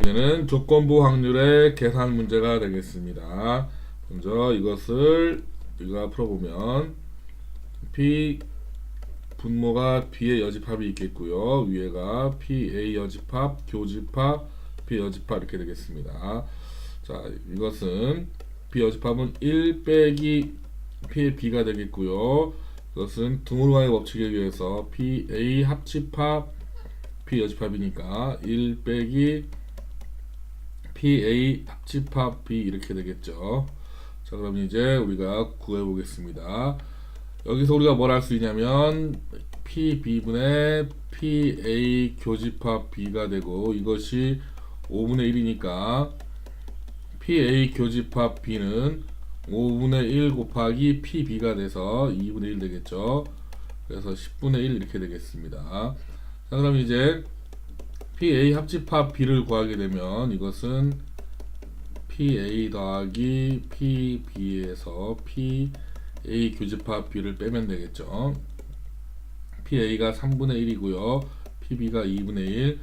이제는 조건부 확률의 계산 문제가 되겠습니다. 먼저 이것을 우리가 풀어보면 P 분모가 B의 여집합이 있겠고요. 위에가 PA 여집합, 교집합, B 여집합 이렇게 되겠습니다. 자, 이것은 B 여집합은 1 빼기 P의 B가 되겠고요. 이것은 등호간의 법칙에 의해서 PA 합집합, P 여집합이니까 1 빼기 PA 합집합 B 이렇게 되겠죠. 자, 그럼 이제 우리가 구해 보겠습니다. 여기서 우리가 뭘 할 수 있냐면 PB분의 PA 교집합 B가 되고 이것이 5분의 1이니까 PA 교집합 B는 5분의 1 곱하기 PB가 돼서 2분의 1 되겠죠. 그래서 10분의 1 이렇게 되겠습니다. 자, 그럼 이제 PA 합집합 B를 구하게 되면 이것은 PA 더하기 PB에서 PA 교집합 B를 빼면 되겠죠. PA가 3분의 1이고요. PB가 2분의 1,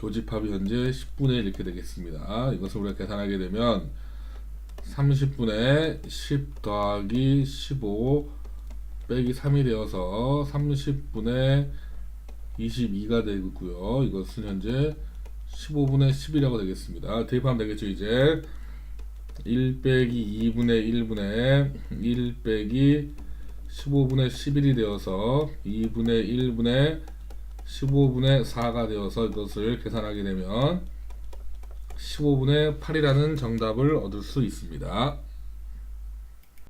교집합이 현재 10분의 1 이렇게 되겠습니다. 이것을 우리가 계산하게 되면 30분의 10 더하기 15 빼기 3이 되어서 30분의 22가 되고요. 이것은 현재 15분의 10이라고 되겠습니다. 대입하면 되겠죠, 이제. 1 빼기 2분의 1분의 1 빼기 15분의 11이 되어서 2분의 1분의 15분의 4가 되어서 이것을 계산하게 되면 15분의 8이라는 정답을 얻을 수 있습니다.